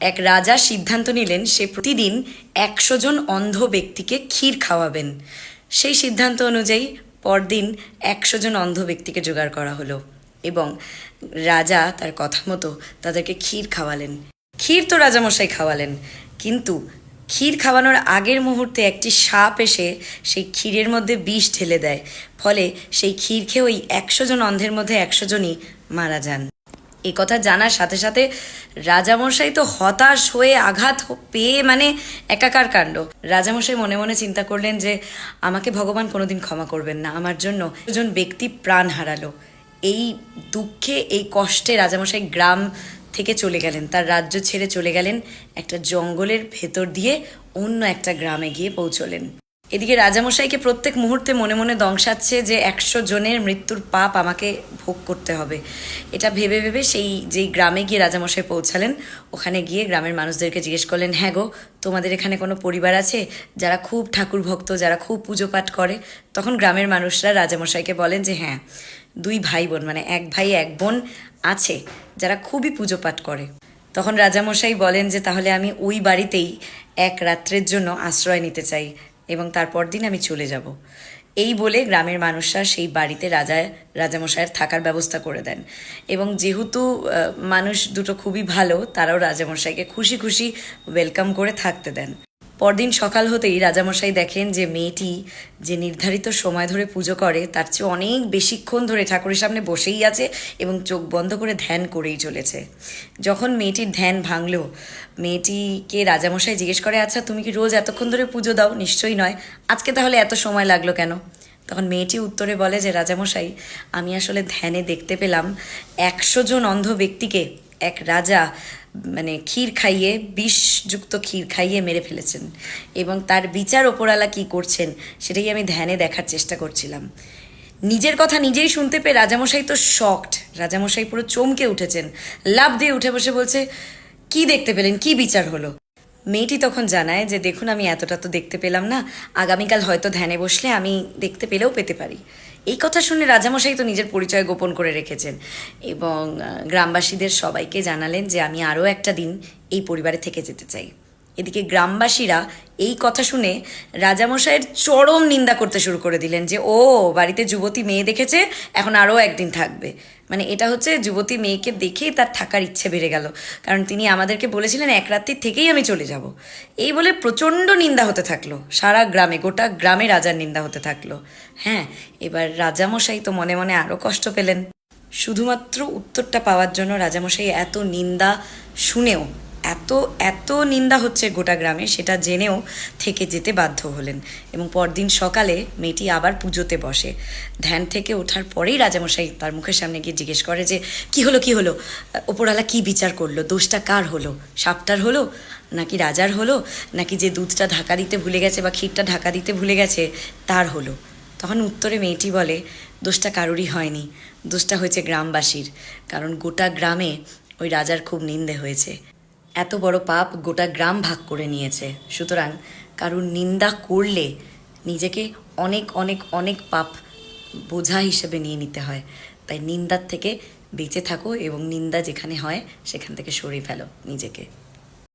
এক রাজা সিদ্ধান্ত নিলেন, সে প্রতিদিন একশো জন অন্ধ ব্যক্তিকে ক্ষীর খাওয়াবেন। সেই সিদ্ধান্ত অনুযায়ী পরদিন একশো জন অন্ধ ব্যক্তিকে জোগাড় করা হলো এবং রাজা তার কথা মতো তাদেরকে ক্ষীর খাওয়ালেন। ক্ষীর তো রাজামশাই খাওয়ালেন, কিন্তু ক্ষীর খাওয়ানোর আগের মুহূর্তে একটি সাপ এসে সেই ক্ষীরের মধ্যে বিষ ঢেলে দেয়, ফলে সেই ক্ষীর খেয়ে ওই একশো জন অন্ধের মধ্যে একশো জনই মারা যান। এই কথা জানার সাথে সাথে রাজামশাই তো হতাশ হয়ে আঘাত পেয়ে মানে একাকার কাণ্ড। রাজামশাই মনে মনে চিন্তা করলেন যে, আমাকে ভগবান কোনোদিন ক্ষমা করবেন না। আমার জন্য একজন ব্যক্তি প্রাণ হারালো। এই দুঃখে, এই কষ্টে রাজামশাই গ্রাম থেকে চলে গেলেন। তার রাজ্য ছেড়ে চলে গেলেন একটা জঙ্গলের ভেতর দিয়ে অন্য একটা গ্রামে গিয়ে পৌঁছলেন। এদিকে রাজামশাইকে প্রত্যেক মুহূর্তে মনে মনে দংশাচ্ছে যে একশো জনের মৃত্যুর পাপ আমাকে ভোগ করতে হবে। এটা ভেবে ভেবে সেই যেই গ্রামে গিয়ে রাজামশাই পৌঁছালেন, ওখানে গিয়ে গ্রামের মানুষদেরকে জিজ্ঞেস করলেন হ্যাঁ গো, তোমাদের এখানে কোনো পরিবার আছে যারা খুব ঠাকুর ভক্ত, যারা খুব পুজো পাঠ করে? তখন গ্রামের মানুষরা রাজামশাইকে বলেন যে হ্যাঁ দুই ভাই বোন মানে এক ভাই, এক বোন আছে যারা খুবই পুজো পাঠ করে। তখন রাজামশাই বলেন যে, তাহলে আমি ওই বাড়িতেই এক রাত্রের জন্য আশ্রয় নিতে চাই। এবং তারপর দিন আমি চলে যাব। এই বলে গ্রামের মানুষরা সেই বাড়িতে রাজা, রাজামশাইয়ের থাকার ব্যবস্থা করে দেন। এবং যেহেতু মানুষ দুটো খুবই ভালো, তারাও রাজামশাইকে খুশি খুশি ওয়েলকাম করে থাকতে দেন। পরদিন সকাল হতেই রাজামশাই দেখেন যে মেয়েটি যে নির্ধারিত সময় ধরে পুজো করে, তার চেয়ে অনেক বেশিক্ষণ ধরে ঠাকুরের সামনে বসেই আছে এবং চোখ বন্ধ করে ধ্যান করেই চলেছে। যখন মেয়েটির ধ্যান ভাঙলো, মেয়েটিকে রাজামশাই জিজ্ঞেস করে আচ্ছা তুমি কি রোজ এতক্ষণ ধরে পুজো দাও? নিশ্চয়ই নয়। আজকে তাহলে এত সময় লাগল কেন? তখন মেয়েটি উত্তরে বলে যে, রাজামশাই, আমি আসলে ধ্যানে দেখতে পেলাম একশো জন অন্ধ ব্যক্তিকে এক রাজা মানে ক্ষীর খাইয়ে, বিষযুক্ত ক্ষীর খাইয়ে মেরে ফেলেছেন। এবং তার বিচার ওপরালা কি করছেন, সেটাই আমি ধ্যানে দেখার চেষ্টা করছিলাম। নিজের কথা নিজেই শুনতে পেয়ে রাজামশাই তো শকড রাজামশাই পুরো চমকে উঠেছেন। লাভ দিয়ে উঠে বসে বলছে, কি দেখতে পেলেন? কি বিচার হলো? মেয়েটি তখন জানায় যে, দেখুন, আমি এতটা তো দেখতে পেলাম না। আগামীকাল হয়তো ধ্যানে বসলে আমি দেখতে পেলেও পেতে পারি। এই কথা শুনে রাজামশাই তো নিজের পরিচয় গোপন করে রেখেছেন এবং গ্রামবাসীদের সবাইকে জানালেন যে, আমি আরও একটা দিন এই পরিবারে থেকে যেতে চাই। এদিকে গ্রামবাসীরা এই কথা শুনে রাজামশাইয়ের চরম নিন্দা করতে শুরু করে দিলেন যে, ও, বাড়িতে যুবতী মেয়ে দেখেছে, এখন আরও একদিন থাকবে। মানে এটা হচ্ছে যুবতী মেয়েকে দেখেই তার থাকার ইচ্ছে বেড়ে গেল। কারণ তিনি আমাদেরকে বলেছিলেন, এক রাত্রি থেকেই আমি চলে যাব। এই বলে প্রচণ্ড নিন্দা হতে থাকল। সারা গ্রামে, গোটা গ্রামে রাজার নিন্দা হতে থাকল। হ্যাঁ এবার রাজামশাই তো মনে মনে আরও কষ্ট পেলেন। শুধুমাত্র উত্তরটা পাওয়ার জন্য রাজামশাই এত নিন্দা শুনেও এত এত নিন্দা হচ্ছে গোটা গ্রামে, সেটা জেনেও থেকে যেতে বাধ্য হলেন। এবং পরদিন সকালে মেয়েটি আবার পুজোতে বসে। ধ্যান থেকে ওঠার পরেই রাজামশাই তার মুখের সামনে গিয়ে জিজ্ঞেস করে যে, কি হলো কি হলো? ওপরওয়ালা কি বিচার করল? দোষটা কার হলো? সাপটার হলো? নাকি রাজার হলো? নাকি যে দুধটা ঢাকা দিতে ভুলে গেছে বা ক্ষীরটা ঢাকা দিতে ভুলে গেছে, তার হলো? তখন উত্তরে মেয়েটি বলে, দোষটা কারোরই হয়নি। দোষটা হয়েছে গ্রামবাসীর। কারণ গোটা গ্রামে ওই রাজার খুব নিন্দে হয়েছে। এত বড় পাপ গোটা গ্রাম ভাগ করে নিয়েছে। সুতরাং কারুর নিন্দা করলে নিজেকে অনেক অনেক অনেক পাপ বোঝা হিসেবে নিয়ে নিতে হয়। তাই নিন্দার থেকে বেঁচে থাকো এবং নিন্দা যেখানে হয় সেখান থেকে সরিয়ে ফেলো নিজেকে।